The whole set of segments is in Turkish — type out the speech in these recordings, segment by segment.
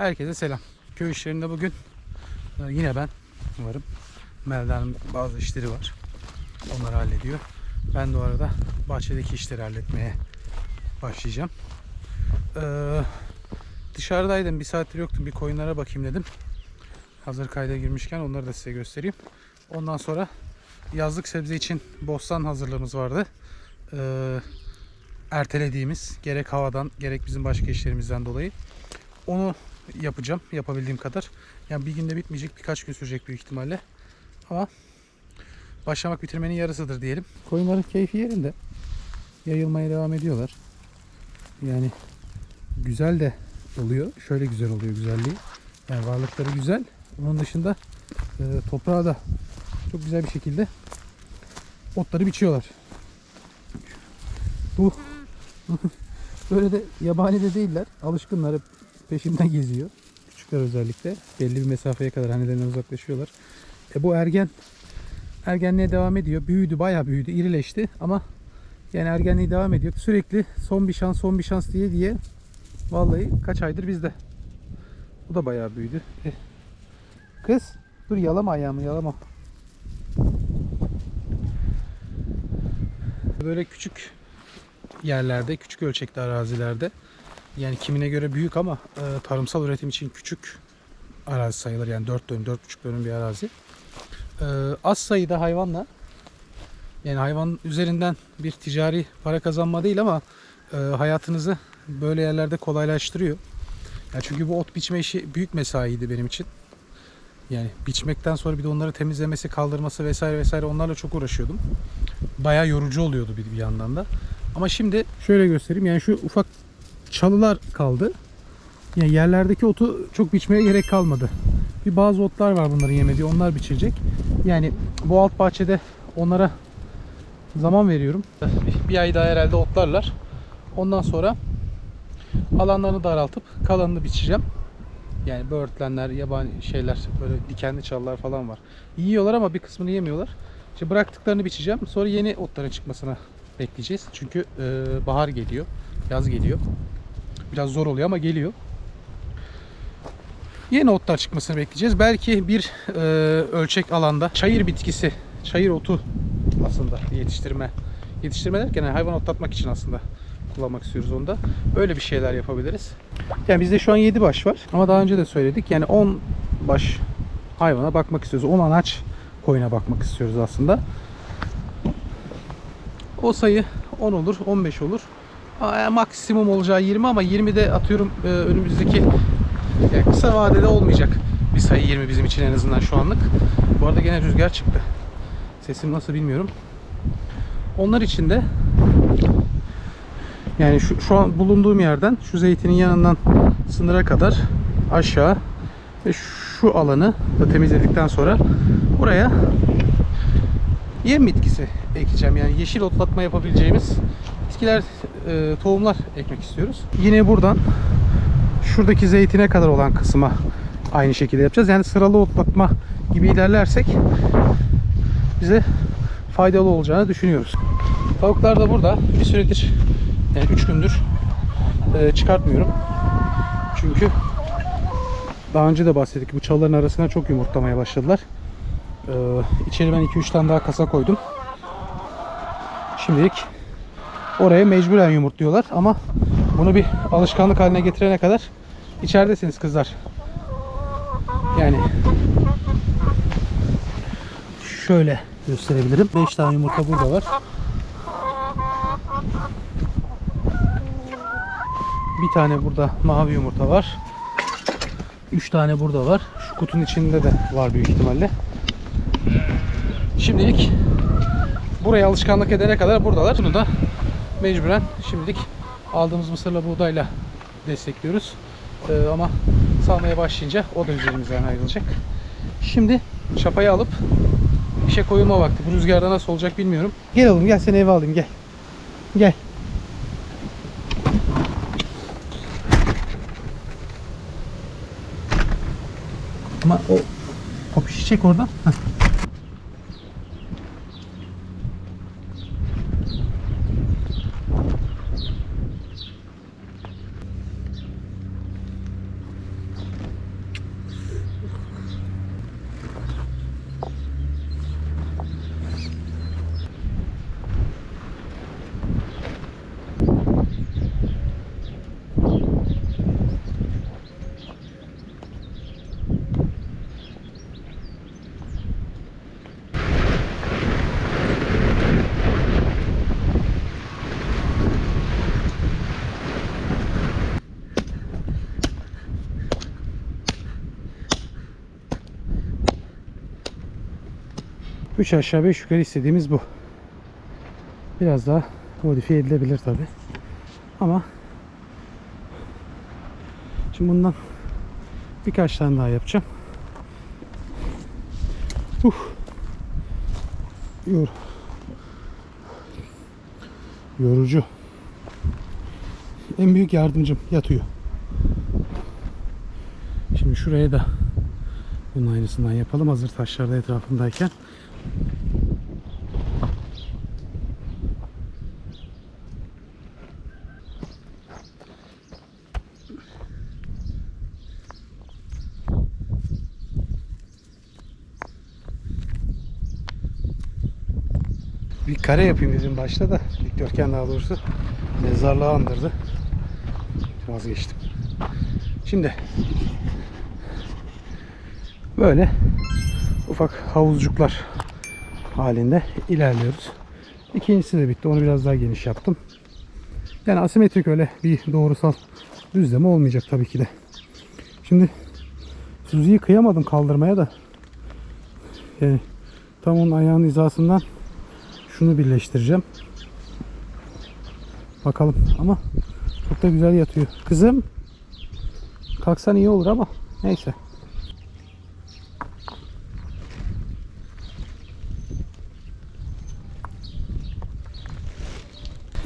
Herkese selam. Köy işlerinde bugün e, yine ben varım. Melda'nın bazı işleri var. Onları hallediyor. Ben de o arada bahçedeki işleri halletmeye başlayacağım. Ee, dışarıdaydım. Bir saattir yoktum. Bir koyunlara bakayım dedim. Hazır kayda girmişken onları da size göstereyim. Ondan sonra yazlık sebze için bostan hazırlığımız vardı. Ee, ertelediğimiz gerek havadan gerek bizim başka işlerimizden dolayı. Onu yapacağım yapabildiğim kadar. Yani bir günde bitmeyecek birkaç gün sürecek büyük ihtimalle. Ama başlamak bitirmenin yarısıdır diyelim. Koyunların keyfi yerinde. Yayılmaya devam ediyorlar. Yani güzel de oluyor. Şöyle güzel oluyor güzelliği. Yani varlıkları güzel. Onun dışında e, toprağa da çok güzel bir şekilde otları biçiyorlar. Bu böyle de yabani de değiller. Alışkınlar hep peşimden geziyor. Küçükler özellikle. Belli bir mesafeye kadar hanelerinden uzaklaşıyorlar. E bu ergen ergenliğe devam ediyor. Büyüdü, bayağı büyüdü, irileşti ama yani ergenliği devam ediyor. Sürekli son bir şans, son bir şans diye diye vallahi kaç aydır bizde. Bu da bayağı büyüdü. Eh. Kız dur yalama ayağımı yalama. Böyle küçük yerlerde, küçük ölçekli arazilerde yani kimine göre büyük ama e, tarımsal üretim için küçük arazi sayılır. Yani 4 dönüm, 4,5 dönüm bir arazi. E, az sayıda hayvanla yani hayvan üzerinden bir ticari para kazanma değil ama e, hayatınızı böyle yerlerde kolaylaştırıyor. Ya çünkü bu ot biçme işi büyük mesaiydi benim için. Yani biçmekten sonra bir de onları temizlemesi, kaldırması vesaire vesaire onlarla çok uğraşıyordum. Bayağı yorucu oluyordu bir, bir yandan da. Ama şimdi şöyle göstereyim. Yani şu ufak çalılar kaldı. Yani yerlerdeki otu çok biçmeye gerek kalmadı. Bir bazı otlar var bunların yemediği. Onlar biçilecek. Yani bu alt bahçede onlara zaman veriyorum. Bir ay daha herhalde otlarlar. Ondan sonra alanlarını daraltıp kalanını biçeceğim. Yani böğürtlenler, yabani şeyler, böyle dikenli çalılar falan var. Yiyorlar ama bir kısmını yemiyorlar. İşte bıraktıklarını biçeceğim. Sonra yeni otların çıkmasına bekleyeceğiz. Çünkü bahar geliyor, yaz geliyor. Biraz zor oluyor ama geliyor. Yeni otlar çıkmasını bekleyeceğiz. Belki bir e, ölçek alanda çayır bitkisi, çayır otu aslında yetiştirme. Yetiştirme derken yani hayvan otlatmak için aslında kullanmak istiyoruz onda. Öyle bir şeyler yapabiliriz. Yani bizde şu an 7 baş var. Ama daha önce de söyledik. Yani 10 baş hayvana bakmak istiyoruz. 10 anaç koyuna bakmak istiyoruz aslında. O sayı 10 olur, 15 olur. Maksimum olacağı 20 ama 20 de atıyorum e, önümüzdeki yani kısa vadede olmayacak bir sayı 20 bizim için en azından şu anlık. Bu arada gene rüzgar çıktı. Sesim nasıl bilmiyorum. Onlar için de yani şu, şu an bulunduğum yerden şu zeytinin yanından sınıra kadar aşağı ve şu alanı da temizledikten sonra buraya yem bitkisi ekeceğim. Yani yeşil otlatma yapabileceğimiz bitkiler, e, tohumlar ekmek istiyoruz. Yine buradan şuradaki zeytine kadar olan kısma aynı şekilde yapacağız. Yani sıralı otlatma gibi ilerlersek bize faydalı olacağını düşünüyoruz. Tavuklar da burada. Bir süredir yani 3 gündür e, çıkartmıyorum. Çünkü daha önce de bahsettik. Bu çalıların arasına çok yumurtlamaya başladılar. Ee, içeri ben 2-3 tane daha kasa koydum. Şimdilik oraya mecburen yumurtluyorlar ama bunu bir alışkanlık haline getirene kadar içeridesiniz kızlar. Yani şöyle gösterebilirim. 5 tane yumurta burada var. Bir tane burada mavi yumurta var. 3 tane burada var. Şu kutunun içinde de var büyük ihtimalle. Şimdilik buraya alışkanlık edene kadar buradalar. Bunu da mecburen şimdilik aldığımız mısırla buğdayla destekliyoruz. Ee, ama salmaya başlayınca o da üzerimizden ayrılacak. Şimdi çapayı alıp işe koyulma vakti. Bu rüzgarda nasıl olacak bilmiyorum. Gel oğlum gel seni eve alayım gel. Gel. Ama o o pişecek oradan. Heh. 3 aşağı 5 yukarı istediğimiz bu. Biraz daha modifiye edilebilir tabi. Ama şimdi bundan birkaç tane daha yapacağım. Uh. Yor. Yorucu. En büyük yardımcım yatıyor. Şimdi şuraya da bunun aynısından yapalım hazır taşlar da etrafındayken. Kare yapayım dedim başta da dikdörtgen daha doğrusu mezarlığı andırdı. Vazgeçtim. Şimdi böyle ufak havuzcuklar halinde ilerliyoruz. İkincisi de bitti. Onu biraz daha geniş yaptım. Yani asimetrik öyle bir doğrusal düzleme olmayacak tabii ki de. Şimdi Suzi'yi kıyamadım kaldırmaya da. Yani tam onun ayağının hizasından şunu birleştireceğim. Bakalım ama çok da güzel yatıyor. Kızım kalksan iyi olur ama neyse.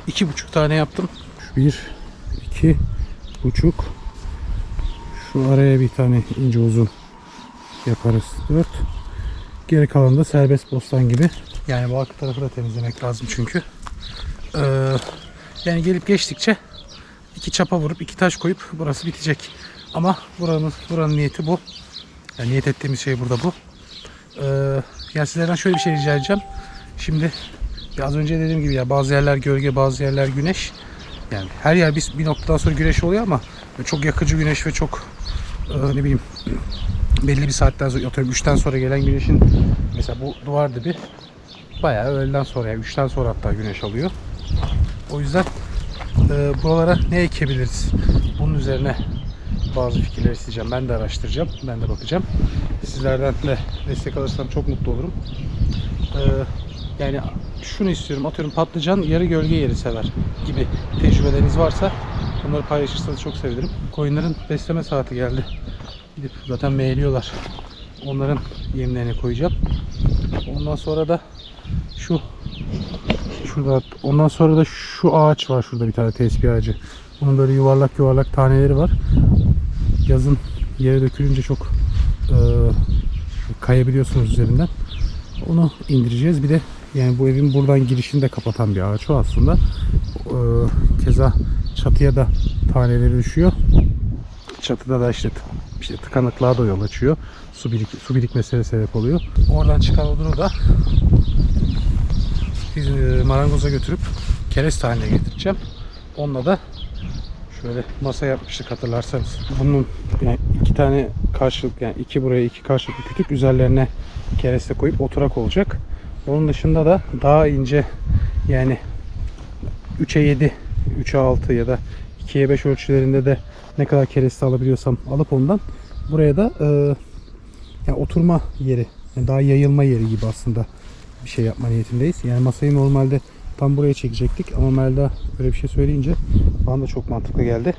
İki buçuk tane yaptım. Bir, iki buçuk. Şu araya bir tane ince uzun yaparız. Dört. Geri kalan da serbest bostan gibi. Yani bu arka tarafı da temizlemek lazım çünkü. Ee, yani gelip geçtikçe iki çapa vurup iki taş koyup burası bitecek. Ama buranın buranın niyeti bu. Yani niyet ettiğimiz şey burada bu. Ee, yani sizlerden şöyle bir şey rica edeceğim. Şimdi az önce dediğim gibi ya bazı yerler gölge, bazı yerler güneş. Yani her yer bir, bir noktadan sonra güneş oluyor ama çok yakıcı güneş ve çok e, ne bileyim belli bir saatten sonra atıyorum 3'ten sonra gelen güneşin mesela bu duvar dibi bayağı öğleden sonra yani 3'ten sonra hatta güneş alıyor. O yüzden e, buralara ne ekebiliriz? Bunun üzerine bazı fikirler isteyeceğim. Ben de araştıracağım. Ben de bakacağım. Sizlerden de destek alırsam çok mutlu olurum. E, yani şunu istiyorum. Atıyorum patlıcan yarı gölge yeri sever gibi tecrübeleriniz varsa bunları paylaşırsanız çok sevinirim. Koyunların besleme saati geldi. Gidip zaten meyliyorlar. Onların yemlerini koyacağım. Ondan sonra da şu şurada ondan sonra da şu ağaç var şurada bir tane tespih ağacı. Bunun böyle yuvarlak yuvarlak taneleri var. Yazın yere dökülünce çok e, kayabiliyorsunuz üzerinden. Onu indireceğiz. Bir de yani bu evin buradan girişini de kapatan bir ağaç o aslında. E, keza çatıya da taneleri düşüyor. Çatıda da işte, işte tıkanıklığa da yol açıyor. Su, birik, su birikmesine sebep oluyor. Oradan çıkan odunu da biz e, marangoza götürüp kereste haline getireceğim. Onunla da şöyle masa yapmıştık hatırlarsanız. Bunun yani iki tane karşılık yani iki buraya iki karşılıklı kütük üzerlerine kereste koyup oturak olacak. Onun dışında da daha ince yani 3'e 7, 3'e 6 ya da 2'ye 5 ölçülerinde de ne kadar kereste alabiliyorsam alıp ondan buraya da e, yani oturma yeri yani daha yayılma yeri gibi aslında bir şey yapma niyetindeyiz. Yani masayı normalde tam buraya çekecektik ama Melda böyle bir şey söyleyince bana da çok mantıklı geldi.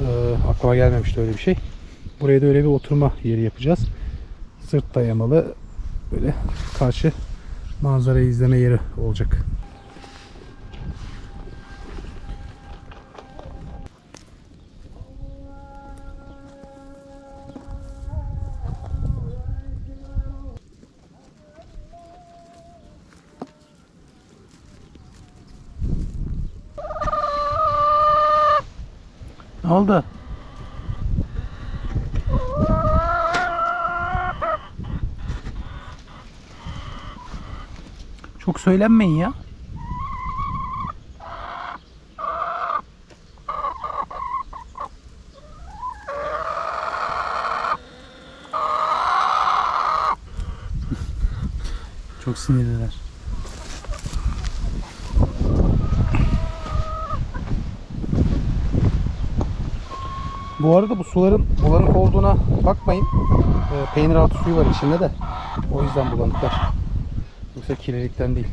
Ee, aklıma gelmemişti öyle bir şey. Buraya da öyle bir oturma yeri yapacağız. Sırt dayamalı böyle karşı manzarayı izleme yeri olacak. Ne oldu? Çok söylenmeyin ya. Çok sinirliler. Bu arada bu suların bulanık olduğuna bakmayın. Ee, peynir altı suyu var içinde de. O yüzden bulanıklar. Yoksa kirelikten değil.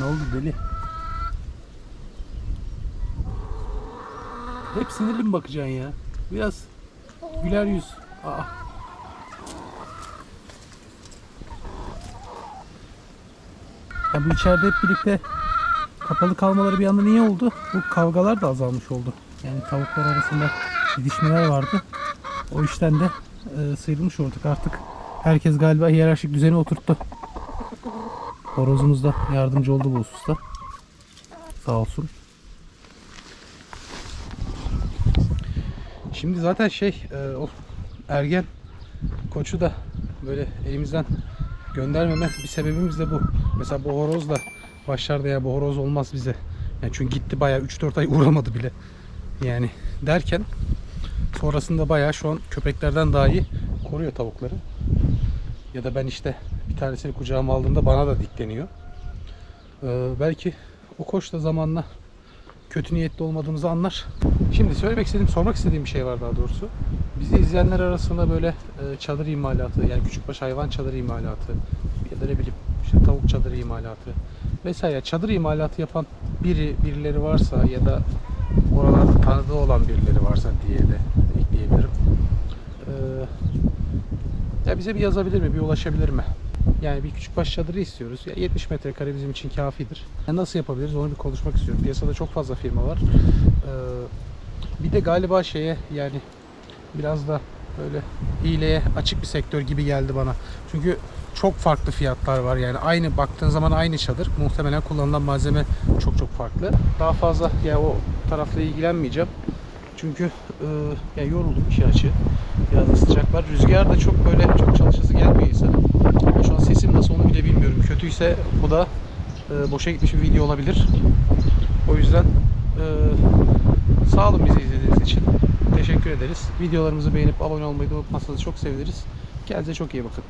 Ne oldu deli? Hep sinirli mi bakacaksın ya? Biraz güler yüz. Aa. Ya bu içeride hep birlikte kapalı kalmaları bir anda niye oldu? Bu kavgalar da azalmış oldu. Yani tavuklar arasında didişmeler vardı. O işten de e, sıyrılmış olduk artık. Herkes galiba hiyerarşik düzeni oturttu. Horozumuz da yardımcı oldu bu hususta. Sağ olsun. Şimdi zaten şey e, ergen koçu da böyle elimizden göndermeme bir sebebimiz de bu. Mesela bu horoz da başlarda ya bu horoz olmaz bize. Yani çünkü gitti bayağı 3-4 ay uğramadı bile. Yani derken sonrasında bayağı şu an köpeklerden daha iyi koruyor tavukları. Ya da ben işte bir tanesini kucağıma aldığımda bana da dikleniyor. Ee, belki o koç da zamanla kötü niyetli olmadığımızı anlar. Şimdi söylemek istediğim, sormak istediğim bir şey var daha doğrusu. Bizi izleyenler arasında böyle e, çadır imalatı, yani küçükbaş hayvan çadır imalatı ya da ne bileyim işte tavuk çadır imalatı vesaire çadır imalatı yapan biri birileri varsa ya da oralarda tanıdığı olan birileri varsa diye de ekleyebilirim. Ee, ya bize bir yazabilir mi, bir ulaşabilir mi? Yani bir küçük baş çadırı istiyoruz. Ya 70 metrekare bizim için kafidir. Yani nasıl yapabiliriz onu bir konuşmak istiyorum. Piyasada çok fazla firma var. Ee, bir de galiba şeye yani biraz da böyle hileye açık bir sektör gibi geldi bana. Çünkü çok farklı fiyatlar var yani aynı baktığın zaman aynı çadır muhtemelen kullanılan malzeme çok çok farklı. Daha fazla ya o tarafla ilgilenmeyeceğim. Çünkü e, ya yoruldum işi açı. Biraz da sıcak var. Rüzgar da çok böyle çok çalışası gelmiyor insanın. Ama şu an sesim nasıl onu bile bilmiyorum. Kötüyse bu da e, boşa gitmiş bir video olabilir. O yüzden e, sağ olun bizi izlediğiniz için. Teşekkür ederiz. Videolarımızı beğenip abone olmayı da unutmazsanız çok seviniriz. Kendinize çok iyi bakın.